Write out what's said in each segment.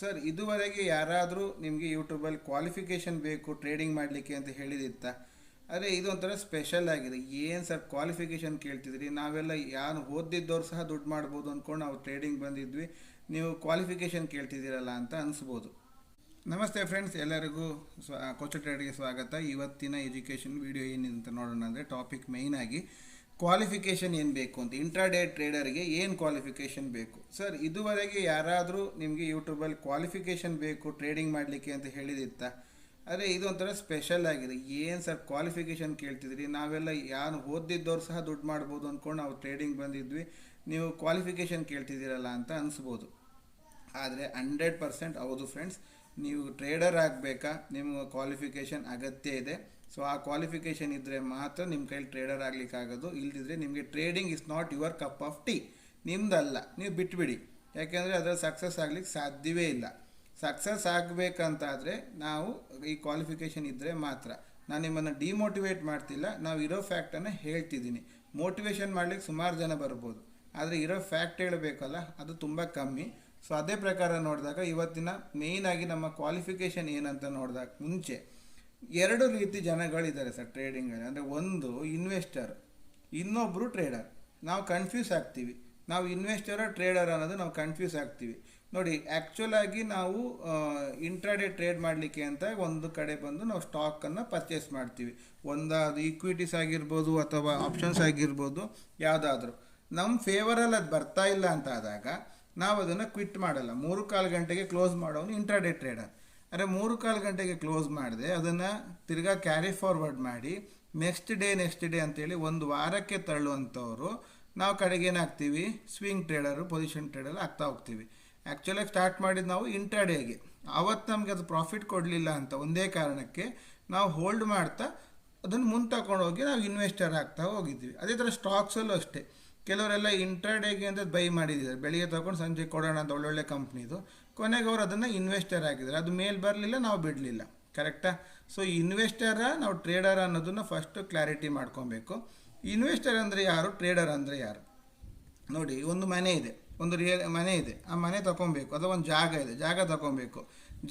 Sir, ಇದುವರೆಗೆ ಯಾರಾದರೂ ನಿಮಗೆ ಯೂಟ್ಯೂಬಲ್ಲಿ ಕ್ವಾಲಿಫಿಕೇಷನ್ ಬೇಕು ಟ್ರೇಡಿಂಗ್ ಮಾಡಲಿಕ್ಕೆ ಅಂತ ಹೇಳಿದಿತ್ತ, ಆದರೆ ಇದೊಂಥರ ಸ್ಪೆಷಲ್ ಆಗಿದೆ. ಏನು ಸರ್ ಕ್ವಾಲಿಫಿಕೇಷನ್ ಕೇಳ್ತಿದ್ರಿ? ನಾವೆಲ್ಲ ಯಾರು ಓದಿದ್ದವ್ರು ಸಹ ದುಡ್ಡು ಮಾಡ್ಬೋದು ಅಂದ್ಕೊಂಡು ನಾವು ಟ್ರೇಡಿಂಗ್ ಬಂದಿದ್ವಿ. ನೀವು ಕ್ವಾಲಿಫಿಕೇಷನ್ ಕೇಳ್ತಿದ್ದೀರಲ್ಲ ಅಂತ ಅನಿಸ್ಬೋದು. ನಮಸ್ತೆ ಫ್ರೆಂಡ್ಸ್ ಎಲ್ಲರಿಗೂ ಸ್ವ ಕೊಚ್ಚ ಟ್ರೇಡ್ಗೆ ಸ್ವಾಗತ. ಇವತ್ತಿನ ಎಜುಕೇಷನ್ ವಿಡಿಯೋ ಏನಿದೆ ಅಂತ ನೋಡೋಣ ಅಂದರೆ ಟಾಪಿಕ್ ಮೇಯ್ನಾಗಿ ಕ್ವಾಲಿಫಿಕೇಷನ್ ಏನು ಬೇಕು ಅಂತ ಇಂಟ್ರಾಡೇ ಟ್ರೇಡರ್ಗೆ ಏನು ಕ್ವಾಲಿಫಿಕೇಷನ್ ಬೇಕು? ಸರ್ ಇದುವರೆಗೆ ಯಾರಾದರೂ ನಿಮಗೆ ಯೂಟ್ಯೂಬಲ್ಲಿ ಕ್ವಾಲಿಫಿಕೇಷನ್ ಬೇಕು ಟ್ರೇಡಿಂಗ್ ಮಾಡಲಿಕ್ಕೆ ಅಂತ ಹೇಳಿದಿತ್ತಾ ಆದರೆ ಇದೊಂಥರ ಸ್ಪೆಷಲ್ ಆಗಿದೆ. ಏನು ಸರ್ ಕ್ವಾಲಿಫಿಕೇಷನ್ ಕೇಳ್ತಿದ್ರಿ? ನಾವೆಲ್ಲ ಯಾರು ಓದಿದ್ದವ್ರು ಸಹ ದುಡ್ಡು ಮಾಡ್ಬೋದು ಅಂದ್ಕೊಂಡು ನಾವು ಟ್ರೇಡಿಂಗ್ ಬಂದಿದ್ವಿ. ನೀವು ಕ್ವಾಲಿಫಿಕೇಷನ್ ಕೇಳ್ತಿದ್ದೀರಲ್ಲ ಅಂತ ಅನಿಸ್ಬೋದು. ಆದರೆ ಹಂಡ್ರೆಡ್ ಪರ್ಸೆಂಟ್ ಹೌದು ಫ್ರೆಂಡ್ಸ್ ನೀವು ಟ್ರೇಡರ್ ಆಗಬೇಕಾ? ನಿಮ್ಮ ಕ್ವಾಲಿಫಿಕೇಷನ್ ಅಗತ್ಯ ಇದೆ. ಸೊ ಆ ಕ್ವಾಲಿಫಿಕೇಷನ್ ಇದ್ದರೆ ಮಾತ್ರ ನಿಮ್ಮ ಕೈಲಿ ಟ್ರೇಡರ್ ಆಗಲಿಕ್ಕಾಗೋದು ಇಲ್ದಿದ್ರೆ ನಿಮಗೆ trading is not your cup of tea ನಿಮ್ದಲ್ಲ. ನೀವು ಬಿಟ್ಬಿಡಿ. ಯಾಕೆಂದರೆ ಅದರ ಸಕ್ಸಸ್ ಆಗಲಿಕ್ಕೆ ಸಾಧ್ಯವೇ ಇಲ್ಲ. ಸಕ್ಸಸ್ ಆಗಬೇಕಂತಾದರೆ ನಾವು ಈ ಕ್ವಾಲಿಫಿಕೇಷನ್ ಇದ್ದರೆ ಮಾತ್ರ. ನಾನು ನಿಮ್ಮನ್ನು ಡಿಮೋಟಿವೇಟ್ ಮಾಡ್ತಿಲ್ಲ. ನಾವು ಇರೋ ಫ್ಯಾಕ್ಟನ್ನು ಹೇಳ್ತಿದ್ದೀನಿ. ಮೋಟಿವೇಶನ್ ಮಾಡ್ಲಿಕ್ಕೆ ಸುಮಾರು ಜನ ಬರ್ಬೋದು. ಆದರೆ ಇರೋ ಫ್ಯಾಕ್ಟ್ ಹೇಳಬೇಕಲ್ಲ, ಅದು ತುಂಬ ಕಮ್ಮಿ. ಸೊ ಅದೇ ಪ್ರಕಾರ ನೋಡಿದಾಗ ಇವತ್ತಿನ ಮೇಯ್ನಾಗಿ ನಮ್ಮ ಕ್ವಾಲಿಫಿಕೇಷನ್ ಏನಂತ ನೋಡಿದಾಗ ಮುಂಚೆ ಎರಡು ರೀತಿ ಜನಗಳಿದ್ದಾರೆ ಸರ್ ಟ್ರೇಡಿಂಗಲ್ಲಿ ಅಂದರೆ ಒಂದು ಇನ್ವೆಸ್ಟರ್ ಇನ್ನೊಬ್ಬರು ಟ್ರೇಡರ್ ನಾವು ಕನ್ಫ್ಯೂಸ್ ಆಗ್ತೀವಿ. ನಾವು ಇನ್ವೆಸ್ಟರ ಟ್ರೇಡರ್ ಅನ್ನೋದು ನಾವು ಕನ್ಫ್ಯೂಸ್ ಆಗ್ತೀವಿ. ನೋಡಿ ಆ್ಯಕ್ಚುಲಾಗಿ ನಾವು ಇಂಟ್ರಾಡೇ ಟ್ರೇಡ್ ಮಾಡಲಿಕ್ಕೆ ಅಂತ ಒಂದು ಕಡೆ ಬಂದು ನಾವು ಸ್ಟಾಕನ್ನು ಪರ್ಚೇಸ್ ಮಾಡ್ತೀವಿ. ಒಂದಾದ ಈಕ್ವಿಟೀಸ್ ಆಗಿರ್ಬೋದು ಅಥವಾ ಆಪ್ಷನ್ಸ್ ಆಗಿರ್ಬೋದು, ಯಾವುದಾದ್ರೂ. ನಮ್ಮ ಫೇವರಲ್ಲಿ ಅದು ಬರ್ತಾ ಇಲ್ಲ ಅಂತ ಆದಾಗ ನಾವು ಅದನ್ನು ಕ್ವಿಟ್ ಮಾಡಲ್ಲ. ಮೂರು ಕಾಲು ಗಂಟೆಗೆ ಕ್ಲೋಸ್ ಮಾಡೋನು ಇಂಟ್ರಾಡೇ ಟ್ರೇಡರ್ ಅಂದರೆ ಮೂರು ಕಾಲು ಗಂಟೆಗೆ ಕ್ಲೋಸ್ ಮಾಡಿದೆ, ಅದನ್ನು ತಿರ್ಗಾ ಕ್ಯಾರಿ ಫಾರ್ವರ್ಡ್ ಮಾಡಿ, ನೆಕ್ಸ್ಟ್ ಡೇ ನೆಕ್ಸ್ಟ್ ಡೇ ಅಂತೇಳಿ ಒಂದು ವಾರಕ್ಕೆ ತಳ್ಳುವಂಥವ್ರು, ನಾವು ಕಡೆಗೆ ಏನಾಗ್ತೀವಿ, ಸ್ವಿಂಗ್ ಟ್ರೇಡರು, ಪೊಸಿಷನ್ ಟ್ರೇಡರ್ ಆಗ್ತಾ ಹೋಗ್ತೀವಿ. ಆ್ಯಕ್ಚುಲಾಗಿ ಸ್ಟಾರ್ಟ್ ಮಾಡಿದ್ದು ನಾವು ಇಂಟ್ರಾಡೇಗೆ. ಆವತ್ತು ನಮಗೆ ಅದು ಪ್ರಾಫಿಟ್ ಕೊಡಲಿಲ್ಲ ಅಂತ ಒಂದೇ ಕಾರಣಕ್ಕೆ ನಾವು ಹೋಲ್ಡ್ ಮಾಡ್ತಾ ಅದನ್ನು ಮುಂದೆ ತಗೊಂಡೋಗಿ ನಾವು ಇನ್ವೆಸ್ಟರ್ ಆಗ್ತಾ ಹೋಗಿದ್ವಿ. ಅದೇ ಥರ ಸ್ಟಾಕ್ಸಲ್ಲೂ ಅಷ್ಟೇ. ಕೆಲವರೆಲ್ಲ ಇಂಟ್ರಾಡೇಗೆ ಅಂತ ಬೈ ಮಾಡಿದ್ದಾರೆ. ಬೆಳಿಗ್ಗೆ ತಗೊಂಡು ಸಂಜೆ ಕೊಡೋಣ ಅಂತ ಒಳ್ಳೊಳ್ಳೆ ಕಂಪ್ನಿದು ಕೊನೆಗೆ ಅವರು ಅದನ್ನು ಇನ್ವೆಸ್ಟರ್ ಆಗಿದ್ದಾರೆ ಅದು ಮೇಲ್ ಬರಲಿಲ್ಲ, ನಾವು ಬಿಡಲಿಲ್ಲ. ಕರೆಕ್ಟಾ ಸೊ ಇನ್ವೆಸ್ಟರ ನಾವು ಟ್ರೇಡರ್ ಅನ್ನೋದನ್ನು ಫಸ್ಟು ಕ್ಲಾರಿಟಿ ಮಾಡ್ಕೊಬೇಕು. ಇನ್ವೆಸ್ಟರ್ ಅಂದರೆ ಯಾರು? ಟ್ರೇಡರ್ ಅಂದರೆ ಯಾರು? ನೋಡಿ, ಒಂದು ಮನೆ ಇದೆ. ಒಂದು ರಿಯಲ್ ಮನೆ ಇದೆ. ಆ ಮನೆ ತಗೊಬೇಕು ಅಥವಾ ಒಂದು ಜಾಗ ಇದೆ. ಜಾಗ ತಗೊಬೇಕು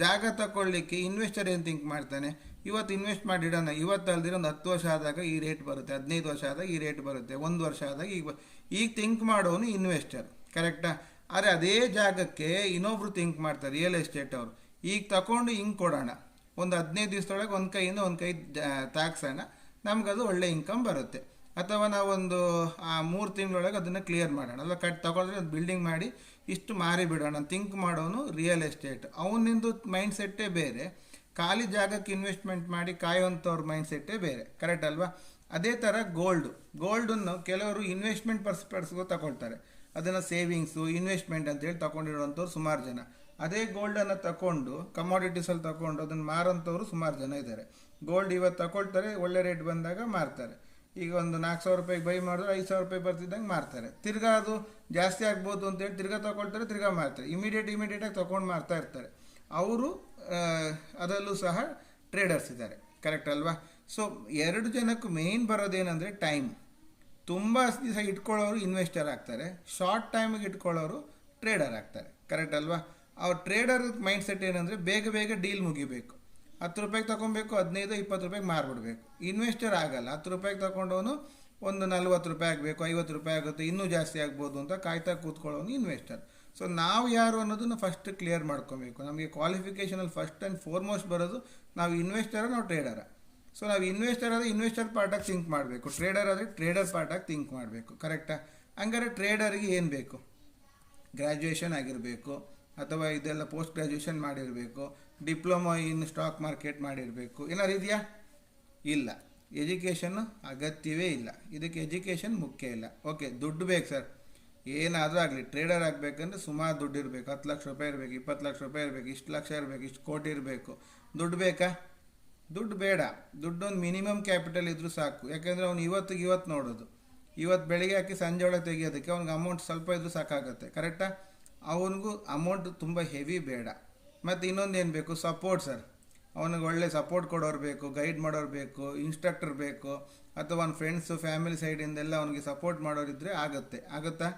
ಜಾಗ ತಗೊಳ್ಳಿಕ್ಕೆ ಇನ್ವೆಸ್ಟರ್ ಏನು ಥಿಂಕ್ ಮಾಡ್ತಾನೆ? ಇವತ್ತು ಇನ್ವೆಸ್ಟ್ ಮಾಡಿಡೋಣ. ಇವತ್ತು ಅಲ್ದಿರ ಒಂದು ಹತ್ತು ವರ್ಷ ಆದಾಗ ಈ ರೇಟ್ ಬರುತ್ತೆ. ಹದಿನೈದು ವರ್ಷ ಆದಾಗ ಈ ರೇಟ್ ಬರುತ್ತೆ. ಒಂದು ವರ್ಷ ಆದಾಗ ಈಗ ಈಗ ಥಿಂಕ್ ಮಾಡೋನು ಇನ್ವೆಸ್ಟರ್ ಕರೆಕ್ಟಾ ಆದರೆ ಅದೇ ಜಾಗಕ್ಕೆ ಇನ್ನೊಬ್ರು ಥಿಂಕ್ ಮಾಡ್ತಾರೆ ರಿಯಲ್ ಎಸ್ಟೇಟ್ ಅವರು. ಈಗ ತಗೊಂಡು ಹಿಂಗೆ ಕೊಡೋಣ. ಒಂದು ಹದಿನೈದು ದಿವಸದೊಳಗೆ ಒಂದು ಕೈಯಿಂದ ಒಂದು ಕೈ ತಾಕ್ಸೋಣ. ನಮಗದು ಒಳ್ಳೆ ಇನ್ಕಮ್ ಬರುತ್ತೆ. ಅಥವಾ ನಾವೊಂದು, ಆ, ಮೂರು ತಿಂಗಳೊಳಗೆ ಅದನ್ನು ಕ್ಲಿಯರ್ ಮಾಡೋಣ. ಅಲ್ಲ, ಕಟ್ ತಗೊಂಡ್ರೆ ಅದು ಬಿಲ್ಡಿಂಗ್ ಮಾಡಿ ಇಷ್ಟು ಮಾರಿ ಬಿಡೋಣ. ಥಿಂಕ್ ಮಾಡೋನು ರಿಯಲ್ ಎಸ್ಟೇಟ್ ಅವನಿಂದು ಮೈಂಡ್ ಸೆಟ್ಟೇ ಬೇರೆ. ಖಾಲಿ ಜಾಗಕ್ಕೆ ಇನ್ವೆಸ್ಟ್ಮೆಂಟ್ ಮಾಡಿ ಕಾಯುವಂಥವ್ರ ಮೈಂಡ್ ಸೆಟ್ಟೇ ಬೇರೆ. ಕರೆಕ್ಟ್ ಅಲ್ವಾ? ಅದೇ ಥರ ಗೋಲ್ಡು ಗೋಲ್ಡನ್ನು ಕೆಲವರು ಇನ್ವೆಸ್ಟ್ಮೆಂಟ್ ಪರ್ಸ್ಪೆಕ್ಟ್ಸ್ಗೂ ತಗೊಳ್ತಾರೆ. ಅದನ್ನು ಸೇವಿಂಗ್ಸು, ಇನ್ವೆಸ್ಟ್ಮೆಂಟ್ ಅಂತೇಳಿ ತಗೊಂಡಿರುವಂಥವ್ರು ಸುಮಾರು ಜನ. ಅದೇ ಗೋಲ್ಡನ್ನು ತಗೊಂಡು ಕಮಾಡಿಟೀಸಲ್ಲಿ ತಗೊಂಡು ಅದನ್ನು ಮಾರೋಂಥವ್ರು ಸುಮಾರು ಜನ ಇದ್ದಾರೆ. ಗೋಲ್ಡ್ ಇವತ್ತು ತಗೊಳ್ತಾರೆ ಒಳ್ಳೆ ರೇಟ್ ಬಂದಾಗ ಮಾರ್ತಾರೆ. ಈಗ ಒಂದು ನಾಲ್ಕು ಸಾವಿರ ರೂಪಾಯಿಗೆ ಬೈ ಮಾಡಿದ್ರೆ ಐದು ಸಾವಿರ ರೂಪಾಯಿ ಬರ್ತಿದ್ದಂಗೆ ಮಾರ್ತಾರೆ. ತಿರ್ಗಾ ಅದು ಜಾಸ್ತಿ ಆಗ್ಬೋದು ಅಂತೇಳಿ ತಿರ್ಗಾ ತಗೊಳ್ತಾರೆ, ತಿರ್ಗಾ ಮಾರ್ತಾರೆ. ಇಮಿಡಿಯೇಟ್ ಇಮಿಡಿಯೇಟಾಗಿ ತೊಗೊಂಡು ಮಾರ್ತಾ ಇರ್ತಾರೆ. ಅವರು ಅದರಲ್ಲೂ ಸಹ ಟ್ರೇಡರ್ಸ್ ಇದ್ದಾರೆ. ಕರೆಕ್ಟ್ ಅಲ್ವಾ? ಸೊ ಎರಡು ಜನಕ್ಕೂ ಮೇಯ್ನ್ ಬರೋದೇನಂದರೆ ಟೈಮ್ ತುಂಬ ದಿವಸ ಇಟ್ಕೊಳ್ಳೋರು ಇನ್ವೆಸ್ಟರ್ ಆಗ್ತಾರೆ ಶಾರ್ಟ್ ಟೈಮಿಗೆ ಇಟ್ಕೊಳ್ಳೋರು ಟ್ರೇಡರ್ ಆಗ್ತಾರೆ. ಕರೆಕ್ಟ್ ಅಲ್ವಾ? ಅವ್ರ ಟ್ರೇಡರ್ ಮೈಂಡ್ ಸೆಟ್ ಏನಂದರೆ ಬೇಗ ಬೇಗ ಡೀಲ್ ಮುಗಿಬೇಕು. ಹತ್ತು ರೂಪಾಯಿಗೆ ತೊಗೊಬೇಕು, ಹದಿನೈದು, ಇಪ್ಪತ್ತು ರೂಪಾಯಿಗೆ ಮಾರ್ಬಿಡ್ಬೇಕು. ಇನ್ವೆಸ್ಟರ್ ಆಗಲ್ಲ, ಹತ್ತು ರೂಪಾಯಿಗೆ ತೊಗೊಂಡವನು ಒಂದು ನಲ್ವತ್ತು ರೂಪಾಯಿ ಆಗಬೇಕು, ಐವತ್ತು ರೂಪಾಯಿ ಆಗುತ್ತೆ, ಇನ್ನೂ ಜಾಸ್ತಿ ಆಗ್ಬೋದು ಅಂತ ಕಾಯ್ತಾ ಕೂತ್ಕೊಳ್ಳೋನು ಇನ್ವೆಸ್ಟರ್ ಸೊ ನಾವು ಯಾರು ಅನ್ನೋದನ್ನು ಫಸ್ಟ್ ಕ್ಲಿಯರ್ ಮಾಡ್ಕೊಬೇಕು. ನಮಗೆ ಕ್ವಾಲಿಫಿಕೇಷನಲ್ಲಿ ಫಸ್ಟ್ ಆ್ಯಂಡ್ ಫೋರ್ಮೋಸ್ಟ್ ಬರೋದು ನಾವು ಇನ್ವೆಸ್ಟರ ನಾವು ಟ್ರೇಡರ ಸೊ ನಾವು ಇನ್ವೆಸ್ಟರ್ ಆದರೆ ಇನ್ವೆಸ್ಟರ್ ಪಾರ್ಟಾಗಿ ಥಿಂಕ್ ಮಾಡಬೇಕು. ಟ್ರೇಡರ್ ಆದರೆ ಟ್ರೇಡರ್ ಪಾರ್ಟಾಗಿ ಥಿಂಕ್ ಮಾಡಬೇಕು. ಕರೆಕ್ಟಾ ಹಂಗಾರೆ ಟ್ರೇಡರಿಗೆ ಏನು ಬೇಕು? ಗ್ರ್ಯಾಜುಯೇಷನ್ ಆಗಿರಬೇಕು. ಅಥವಾ ಇದೆಲ್ಲ ಪೋಸ್ಟ್ ಗ್ರ್ಯಾಜುಯೇಷನ್ ಮಾಡಿರಬೇಕು. ಡಿಪ್ಲೊಮಾ ಇನ್ ಸ್ಟಾಕ್ ಮಾರ್ಕೆಟ್ ಮಾಡಿರಬೇಕು. ಏನಾರು ಇದೆಯಾ? ಇಲ್ಲ. ಎಜುಕೇಷನ್ನು ಅಗತ್ಯವೇ ಇಲ್ಲ. ಇದಕ್ಕೆ ಎಜುಕೇಷನ್ ಮುಖ್ಯ ಇಲ್ಲ. ಓಕೆ ದುಡ್ಡು ಬೇಕು ಸರ್ ಏನಾದರೂ ಆಗಲಿ ಟ್ರೇಡರ್ ಆಗಬೇಕಂದ್ರೆ ಸುಮಾರು ದುಡ್ಡು ಇರಬೇಕು. ಹತ್ತು ಲಕ್ಷ ರೂಪಾಯಿ ಇರಬೇಕು, ಇಪ್ಪತ್ತು ಲಕ್ಷ ರೂಪಾಯಿ ಇರಬೇಕು, ಇಷ್ಟು ಲಕ್ಷ ಇರಬೇಕು, ಇಷ್ಟು ಕೋಟಿ ಇರಬೇಕು. ದುಡ್ಡು ಬೇಕಾ? ದುಡ್ಡು ಬೇಡ, ದುಡ್ಡೊಂದು ಮಿನಿಮಮ್ ಕ್ಯಾಪಿಟಲ್ ಇದ್ದರೂ ಸಾಕು. ಯಾಕೆಂದರೆ ಅವ್ನು ಇವತ್ತಿಗೆ ಇವತ್ತು ನೋಡೋದು. ಇವತ್ತು ಬೆಳಿಗ್ಗೆ ಹಾಕಿ ಸಂಜೆ ಒಳಗೆ ತೆಗಿಯೋದಕ್ಕೆ ಅವ್ನಿಗೆ ಅಮೌಂಟ್ ಸ್ವಲ್ಪ ಇದ್ದರೂ ಸಾಕಾಗುತ್ತೆ. ಕರೆಕ್ಟಾ ಅವನಿಗೂ ಅಮೌಂಟ್ ತುಂಬ ಹೆವಿ ಬೇಡ. ಮತ್ತು ಇನ್ನೊಂದು ಏನು ಬೇಕು? ಸಪೋರ್ಟ್ ಸರ್ ಅವನಿಗೆ ಒಳ್ಳೆ ಸಪೋರ್ಟ್ ಕೊಡೋರು ಬೇಕು ಗೈಡ್ ಮಾಡೋರು ಬೇಕು ಇನ್ಸ್ಟ್ರಕ್ಟರ್ ಬೇಕು, ಅಥವಾ ಅವ್ನ ಫ್ರೆಂಡ್ಸು ಫ್ಯಾಮಿಲಿ ಸೈಡಿಂದೆಲ್ಲ ಅವನಿಗೆ ಸಪೋರ್ಟ್ ಮಾಡೋರಿದ್ದರೆ ಆಗುತ್ತೆ. ಆಗುತ್ತಾ?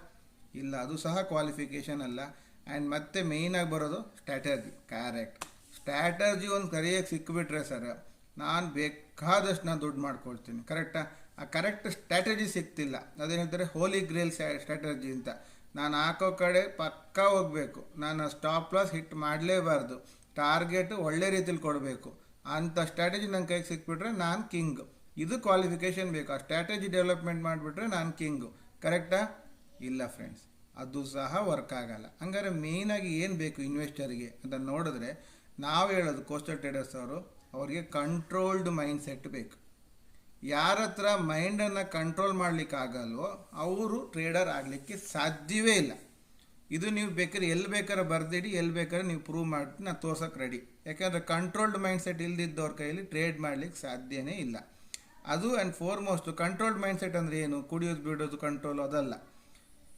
ಇಲ್ಲ, ಅದು ಸಹ ಕ್ವಾಲಿಫಿಕೇಷನ್ ಅಲ್ಲ. ಆ್ಯಂಡ್ ಮತ್ತೆ ಮೇಯ್ನಾಗಿ ಬರೋದು ಸ್ಟ್ರಾಟಜಿ ಕರೆಕ್ಟ್ ಸ್ಟ್ರಾಟರ್ಜಿ ಒಂದು ಕರಿಯಕ್ಕೆ ಸಿಕ್ಕಿಬಿಟ್ರೆ ಸರ್, ನಾನು ಬೇಕಾದಷ್ಟು ನಾನು ದುಡ್ಡು ಮಾಡ್ಕೊಳ್ತೀನಿ ಕರೆಕ್ಟಾ ಆ? ಕರೆಕ್ಟ್ ಸ್ಟ್ರಾಟಜಿ ಸಿಕ್ತಿಲ್ಲ. ಅದೇನು ಹೇಳ್ತಾರೆ? ಹೋಲಿ ಗ್ರೇಲ್ ಸ್ಟ್ರಾಟಜಿ ಅಂತ. ನಾನು ಹಾಕೋ ಕಡೆ ಪಕ್ಕಾ ಹೋಗಬೇಕು. ನಾನು ಸ್ಟಾಪ್ ಲಾಸ್ ಹಿಟ್ ಮಾಡಲೇಬಾರ್ದು. ಟಾರ್ಗೆಟ್ ಒಳ್ಳೆ ರೀತಿಲಿ ಕೊಡಬೇಕು. ಅಂಥ ಸ್ಟ್ರಾಟಜಿ ನನ್ನ ಕೈಗೆ ಸಿಕ್ಬಿಟ್ರೆ ನಾನು ಕಿಂಗ್ ಇದು ಕ್ವಾಲಿಫಿಕೇಷನ್ ಬೇಕು. ಆ ಸ್ಟ್ರಾಟಜಿ ಡೆವಲಪ್ಮೆಂಟ್ ಮಾಡಿಬಿಟ್ರೆ ನಾನು ಕಿಂಗು ಕರೆಕ್ಟಾ ಇಲ್ಲ ಫ್ರೆಂಡ್ಸ್ ಅದು ಸಹ ವರ್ಕ್ ಆಗಲ್ಲ. ಹಂಗಾರೆ ಮೇಯ್ನಾಗಿ ಏನು ಬೇಕು ಇನ್ವೆಸ್ಟರ್ಗೆ ಅಂತ ನೋಡಿದ್ರೆ ನಾವು ಹೇಳೋದು ಕೋಸ್ಟಲ್ ಟ್ರೇಡರ್ಸ್ ಅವರು, ಅವರಿಗೆ ಕಂಟ್ರೋಲ್ಡ್ ಮೈಂಡ್ ಸೆಟ್ ಬೇಕು. ಯಾರ ಹತ್ರ ಮೈಂಡನ್ನು ಕಂಟ್ರೋಲ್ ಮಾಡ್ಲಿಕ್ಕೆ ಆಗಲ್ವೋ, ಅವರು ಟ್ರೇಡರ್ ಆಗಲಿಕ್ಕೆ ಸಾಧ್ಯವೇ ಇಲ್ಲ. ಇದು ನೀವು ಬೇಕಾದ್ರೆ ಎಲ್ಲಿ ಬೇಕಾದ್ರೆ ಬರೆದಿಡಿ ಎಲ್ಲಿ ಬೇಕಾದ್ರೆ ನೀವು ಪ್ರೂವ್ ಮಾಡಿ ನಾನು ತೋರ್ಸೋಕೆ ರೆಡಿ ಯಾಕೆಂದರೆ ಕಂಟ್ರೋಲ್ಡ್ ಮೈಂಡ್ ಸೆಟ್ ಇಲ್ದಿದ್ದವ್ರ ಕೈಯಲ್ಲಿ ಟ್ರೇಡ್ ಮಾಡಲಿಕ್ಕೆ ಸಾಧ್ಯವೇ ಇಲ್ಲ. ಅದು and foremost controlled mind set ಅಂದರೆ ಏನು? ಕುಡಿಯೋದು, ಬಿಡೋದು ಕಂಟ್ರೋಲ್ ಅದಲ್ಲ.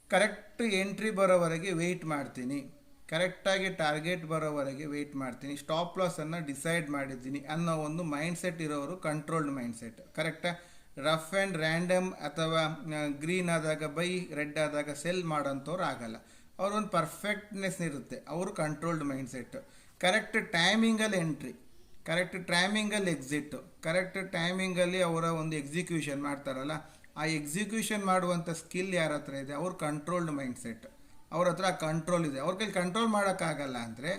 ಕರೆಕ್ಟ್ ಎಂಟ್ರಿ ಬರೋವರೆಗೆ ವೆಯ್ಟ್ ಮಾಡ್ತೀನಿ. ಕರೆಕ್ಟಾಗಿ ಟಾರ್ಗೆಟ್ ಬರೋವರೆಗೆ ವೆಯ್ಟ್ ಮಾಡ್ತೀನಿ. ಸ್ಟಾಪ್ ಲಾಸನ್ನು ಡಿಸೈಡ್ ಮಾಡಿದ್ದೀನಿ ಅನ್ನೋ ಒಂದು ಮೈಂಡ್ಸೆಟ್ ಇರೋರು ಕಂಟ್ರೋಲ್ಡ್ ಮೈಂಡ್ಸೆಟ್ ಕರೆಕ್ಟಾ ರಫ್ ಆ್ಯಂಡ್ ರ್ಯಾಂಡಮ್ ಅಥವಾ ಗ್ರೀನ್ ಆದಾಗ ಬೈ ರೆಡ್ ಆದಾಗ ಸೆಲ್ ಮಾಡೋಂಥವ್ರು ಆಗಲ್ಲ. ಅವ್ರೊಂದು ಪರ್ಫೆಕ್ಟ್ನೆಸ್ ಇರುತ್ತೆ. ಅವರು ಕಂಟ್ರೋಲ್ಡ್ ಮೈಂಡ್ ಸೆಟ್ ಕರೆಕ್ಟ್ ಟೈಮಿಂಗಲ್ಲಿ ಎಂಟ್ರಿ ಕರೆಕ್ಟ್ ಟೈಮಿಂಗಲ್ಲಿ ಎಕ್ಸಿಟ್ಟು ಕರೆಕ್ಟ್ ಟೈಮಿಂಗಲ್ಲಿ ಅವರ ಒಂದು ಎಕ್ಸಿಕ್ಯೂಷನ್ ಮಾಡ್ತಾರಲ್ಲ, ಆ ಎಕ್ಸಿಕ್ಯೂಷನ್ ಮಾಡುವಂಥ ಸ್ಕಿಲ್ ಯಾರ ಹತ್ರ ಇದೆ? ಅವ್ರ ಕಂಟ್ರೋಲ್ಡ್ ಮೈಂಡ್ ಸೆಟ್ ಅವ್ರ ಹತ್ರ ಕಂಟ್ರೋಲ್ ಇದೆ. ಅವ್ರ ಕೈಲಿ ಕಂಟ್ರೋಲ್ ಮಾಡೋಕ್ಕಾಗಲ್ಲ ಅಂದರೆ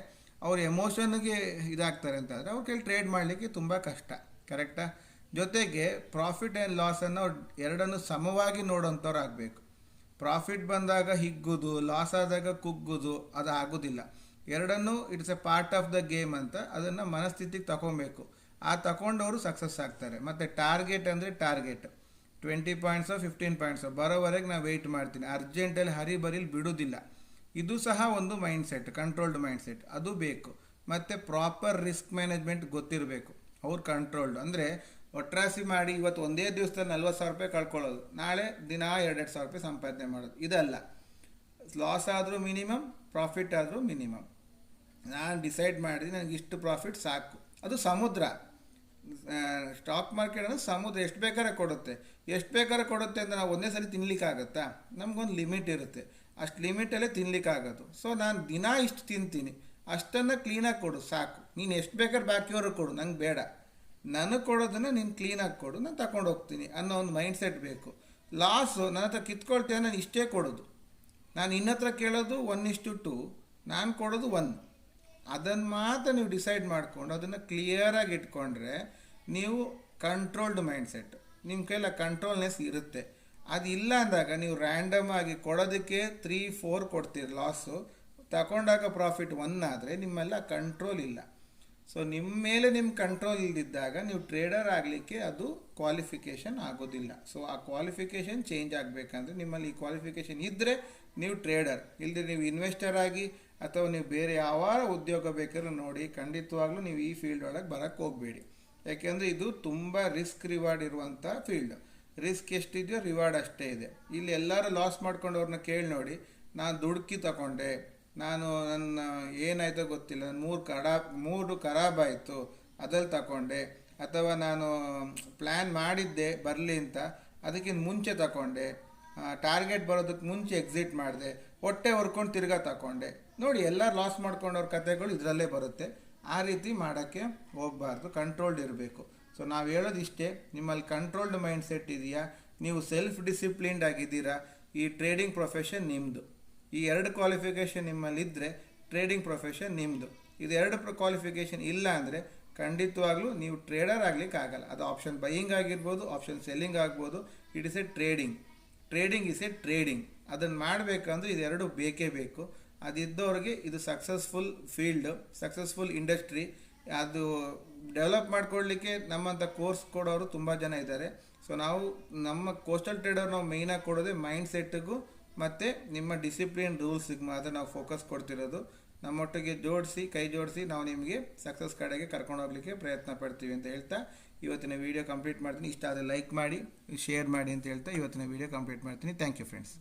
ಅವ್ರ ಎಮೋಷನ್ಗೆ ಇದಾಗ್ತಾರೆ ಅಂತಂದರೆ ಅವ್ರ ಕೈಲಿ ಟ್ರೇಡ್ ಮಾಡಲಿಕ್ಕೆ ತುಂಬ ಕಷ್ಟ. ಕರೆಕ್ಟಾ ಜೊತೆಗೆ ಪ್ರಾಫಿಟ್ ಆ್ಯಂಡ್ ಲಾಸನ್ನು ಅವ್ರು ಎರಡನ್ನು ಸಮವಾಗಿ ನೋಡೋಂಥವ್ರು ಆಗಬೇಕು. ಪ್ರಾಫಿಟ್ ಬಂದಾಗ ಹಿಗ್ಗುದು ಲಾಸ್ ಆದಾಗ ಕುಗ್ಗುದು, ಅದು ಆಗೋದಿಲ್ಲ. ಎರಡನ್ನೂ it's a part of the game ಅಂತ ಅದನ್ನು ಮನಸ್ಥಿತಿಗೆ ತಗೊಬೇಕು ಆ ತಗೊಂಡವರು ಸಕ್ಸಸ್ ಆಗ್ತಾರೆ. ಮತ್ತು ಟಾರ್ಗೆಟ್ ಅಂದರೆ ಟಾರ್ಗೆಟ್ ಟ್ವೆಂಟಿ ಪಾಯಿಂಟ್ಸೋ ಫಿಫ್ಟೀನ್ ಪಾಯಿಂಟ್ಸೋ ಬರೋವರೆಗೆ ನಾನು ವೆಯ್ಟ್ ಮಾಡ್ತೀನಿ. ಅರ್ಜೆಂಟಲ್ಲಿ ಹರಿ ಬರೀಲಿ ಬಿಡೋದಿಲ್ಲ. ಇದು ಸಹ ಒಂದು mind set controlled mind set ಅದು ಬೇಕು. ಮತ್ತು ಪ್ರಾಪರ್ ರಿಸ್ಕ್ ಮ್ಯಾನೇಜ್ಮೆಂಟ್ ಗೊತ್ತಿರಬೇಕು. ಅವ್ರು ಕಂಟ್ರೋಲ್ಡ್ ಅಂದರೆ ಒಟ್ರಾಸಿ ಮಾಡಿ ಇವತ್ತು ಒಂದೇ ದಿವಸದಲ್ಲಿ ನಲ್ವತ್ತು ಸಾವಿರ ರೂಪಾಯಿ ಕಳ್ಕೊಳ್ಳೋದು. ನಾಳೆ ದಿನ ಎರಡೆರಡು ಸಾವಿರ ರೂಪಾಯಿ ಸಂಪಾದನೆ ಮಾಡೋದು. ಇದಲ್ಲ. ಲಾಸ್ ಆದರೂ ಮಿನಿಮಮ್ ಪ್ರಾಫಿಟ್ ಆದರೂ ಮಿನಿಮಮ್ ನಾನು ಡಿಸೈಡ್ ಮಾಡಿದ್ರೆ ನನಗೆ ಇಷ್ಟು ಪ್ರಾಫಿಟ್ ಸಾಕು. ಅದು ಸಮುದ್ರ. ಸ್ಟಾಕ್ ಮಾರ್ಕೆಟ್ ಅಂದರೆ ಸಮುದ್ರ ಎಷ್ಟು ಬೇಕಾದ್ರೆ ಕೊಡುತ್ತೆ. ಎಷ್ಟು ಬೇಕಾದ್ರೆ ಕೊಡುತ್ತೆ ಅಂತ ನಾವು ಒಂದೇ ಸಲ ತಿನ್ಲಿಕ್ಕಾಗತ್ತಾ? ನಮಗೊಂದು ಲಿಮಿಟ್ ಇರುತ್ತೆ. ಅಷ್ಟು ಲಿಮಿಟಲ್ಲೇ ತಿನ್ಲಿಕ್ಕಾಗೋದು. ಸೊ ನಾನು ದಿನ ಇಷ್ಟು ತಿಂತೀನಿ. ಅಷ್ಟನ್ನು ಕ್ಲೀನಾಗಿ ಕೊಡು, ಸಾಕು. ನೀನು ಎಷ್ಟು ಬೇಕಾದ್ರೆ ಬಾಕಿಯವರು ಕೊಡು, ನಂಗೆ ಬೇಡ. ನನಗೆ ಕೊಡೋದನ್ನು ನೀನು ಕ್ಲೀನಾಗಿ ಕೊಡು, ನಾನು ತಗೊಂಡು ಹೋಗ್ತೀನಿ ಅನ್ನೋ ಒಂದು ಮೈಂಡ್ ಸೆಟ್ ಬೇಕು. ಲಾಸು ನನ್ನ ಹತ್ರ ಕಿತ್ಕೊಳ್ತೇನೆ ನಾನು ಇಷ್ಟೇ ಕೊಡೋದು. ನಾನು ಇನ್ನತ್ರ ಕೇಳೋದು ಒನ್ ಇಷ್ಟು ಟು ನಾನು ಕೊಡೋದು ಒನ್ ಅದನ್ನು ಮಾತ್ರ ನೀವು ಡಿಸೈಡ್ ಮಾಡಿಕೊಂಡು, ಅದನ್ನು ಕ್ಲಿಯರಾಗಿ ಇಟ್ಕೊಂಡ್ರೆ ನೀವು ಕಂಟ್ರೋಲ್ಡ್ ಮೈಂಡ್ ಸೆಟ್ ನಿಮ್ಮ ಕೈಲ ಕಂಟ್ರೋಲ್ನೆಸ್ ಇರುತ್ತೆ. ಅದು ಇಲ್ಲ ಅಂದಾಗ ನೀವು ರ್ಯಾಂಡಮ್ ಆಗಿ ಕೊಡೋದಕ್ಕೆ ತ್ರೀ ಫೋರ್ ಕೊಡ್ತೀರಿ ಲಾಸು ತಗೊಂಡಾಗ ಪ್ರಾಫಿಟ್ ಒನ್ ಆದರೆ ನಿಮ್ಮೆಲ್ಲ ಕಂಟ್ರೋಲ್ ಇಲ್ಲ. ಸೊ ನಿಮ್ಮ ಮೇಲೆ ನಿಮ್ಮ ಕಂಟ್ರೋಲ್ ಇಲ್ಲದಿದ್ದಾಗ ನೀವು ಟ್ರೇಡರ್ ಆಗಲಿಕ್ಕೆ ಅದು ಕ್ವಾಲಿಫಿಕೇಷನ್ ಆಗೋದಿಲ್ಲ. ಸೊ ಆ ಕ್ವಾಲಿಫಿಕೇಷನ್ ಚೇಂಜ್ ಆಗಬೇಕಂದ್ರೆ ನಿಮ್ಮಲ್ಲಿ ಈ ಕ್ವಾಲಿಫಿಕೇಷನ್ ಇದ್ದರೆ ನೀವು ಟ್ರೇಡರ್ ಇಲ್ಲದೆ ನೀವು ಇನ್ವೆಸ್ಟರ್ ಆಗಿ ಅಥವಾ ನೀವು ಬೇರೆ ಯಾವ ಉದ್ಯೋಗ ಬೇಕಾದ್ರೂ ನೋಡಿ ಖಂಡಿತವಾಗ್ಲೂ ನೀವು ಈ ಫೀಲ್ಡ್ ಒಳಗೆ ಬರೋಕ್ಕೆ ಹೋಗಬೇಡಿ. ಯಾಕೆಂದರೆ ಇದು ತುಂಬ ರಿಸ್ಕ್ ರಿವಾರ್ಡ್ ಇರುವಂಥ ಫೀಲ್ಡ್ ರಿಸ್ಕ್ ಎಷ್ಟಿದೆಯೋ ರಿವಾರ್ಡ್ ಅಷ್ಟೇ ಇದೆ. ಇಲ್ಲಿ ಎಲ್ಲರೂ ಲಾಸ್ ಮಾಡ್ಕೊಂಡವ್ರನ್ನ ಕೇಳಿ ನೋಡಿ. ನಾನು ದುಡುಕಿ ತಗೊಂಡೆ ನಾನು ನನ್ನ ಏನಾಯಿತೋ ಗೊತ್ತಿಲ್ಲ. ನನ್ನ ಮೂರು ಕಡಾ ಮೂರು ಖರಾಬ್ ಆಯಿತು. ಅದ್ರಲ್ಲಿ ತಗೊಂಡೆ ಅಥವಾ ನಾನು ಪ್ಲ್ಯಾನ್ ಮಾಡಿದ್ದೆ ಬರಲಿ ಅಂತ. ಅದಕ್ಕಿಂತ ಮುಂಚೆ ತಗೊಂಡೆ ಟಾರ್ಗೆಟ್ ಬರೋದಕ್ಕೆ ಮುಂಚೆ ಎಕ್ಸಿಟ್ ಮಾಡಿದೆ. ಹೊಟ್ಟೆ ಹೊರ್ಕೊಂಡು ತಿರ್ಗಾ ತಗೊಂಡೆ ನೋಡಿ ಎಲ್ಲ ಲಾಸ್ ಮಾಡ್ಕೊಂಡವ್ರ ಕಥೆಗಳು ಇದರಲ್ಲೇ ಬರುತ್ತೆ. ಆ ರೀತಿ ಮಾಡೋಕ್ಕೆ ಹೋಗಬಾರ್ದು ಕಂಟ್ರೋಲ್ಡ್ ಇರಬೇಕು. ಸೊ ನಾವು ಹೇಳೋದು ಇಷ್ಟೇ, ನಿಮ್ಮಲ್ಲಿ ಕಂಟ್ರೋಲ್ಡ್ ಮೈಂಡ್ ಸೆಟ್ ಇದೆಯಾ? ನೀವು ಸೆಲ್ಫ್ ಡಿಸಿಪ್ಲಿನ್ಡ್ ಆಗಿದ್ದೀರಾ? ಈ ಟ್ರೇಡಿಂಗ್ ಪ್ರೊಫೆಷನ್ ನಿಮ್ಮದು ಈ ಎರಡು ಕ್ವಾಲಿಫಿಕೇಷನ್ ನಿಮ್ಮಲ್ಲಿದ್ದರೆ ಟ್ರೇಡಿಂಗ್ ಪ್ರೊಫೆಷನ್ ನಿಮ್ಮದು ಇದು ಎರಡು ಕ್ವಾಲಿಫಿಕೇಷನ್ ಇಲ್ಲ ಅಂದರೆ ಖಂಡಿತವಾಗ್ಲೂ ನೀವು ಟ್ರೇಡರ್ ಆಗಲಿಕ್ಕೆ ಆಗಲ್ಲ. ಅದು ಆಪ್ಷನ್ ಬೈಯಿಂಗ್ ಆಗಿರ್ಬೋದು ಆಪ್ಷನ್ ಸೆಲ್ಲಿಂಗ್ ಆಗ್ಬೋದು. It is a trading trading is a trading ಅದನ್ನು ಮಾಡಬೇಕಂದ್ರೆ ಇದೆರಡು ಬೇಕೇ ಬೇಕು. ಅದಿದ್ದವ್ರಿಗೆ ಇದು ಸಕ್ಸಸ್ಫುಲ್ ಫೀಲ್ಡ್ ಸಕ್ಸಸ್ಫುಲ್ ಇಂಡಸ್ಟ್ರಿ ಅದು ಡೆವಲಪ್ ಮಾಡ್ಕೊಳ್ಳಿಕ್ಕೆ ನಮ್ಮಂಥ ಕೋರ್ಸ್ ಕೊಡೋರು ತುಂಬ ಜನ ಇದ್ದಾರೆ. ಸೊ ನಾವು ನಮ್ಮ ಕೋಸ್ಟಲ್ ಟ್ರೇಡರ್ ನಾವು ಮೇಯ್ನಾಗಿ ಕೊಡೋದೇ ಮೈಂಡ್ ಸೆಟ್ಗೂ ಮತ್ತು ನಿಮ್ಮ ಡಿಸಿಪ್ಲಿನ್ ರೂಲ್ಸಿಗೆ ಮಾತ್ರ ನಾವು ಫೋಕಸ್ ಕೊಡ್ತಿರೋದು. ನಮ್ಮೊಟ್ಟಿಗೆ ಜೋಡಿಸಿ, ಕೈ ಜೋಡಿಸಿ ನಾವು ನಿಮಗೆ ಸಕ್ಸಸ್ ಕಡೆಗೆ ಕರ್ಕೊಂಡು ಹೋಗ್ಲಿಕ್ಕೆ ಪ್ರಯತ್ನ ಪಡ್ತೀವಿ ಅಂತ ಹೇಳ್ತಾ, ಇವತ್ತಿನ ವೀಡಿಯೋ ಕಂಪ್ಲೀಟ್ ಮಾಡ್ತೀನಿ. ಇಷ್ಟ ಆದರೆ ಲೈಕ್ ಮಾಡಿ ಶೇರ್ ಮಾಡಿ ಅಂತ ಹೇಳ್ತಾ ಇವತ್ತಿನ ವೀಡಿಯೋ ಕಂಪ್ಲೀಟ್ ಮಾಡ್ತೀನಿ. Thank you friends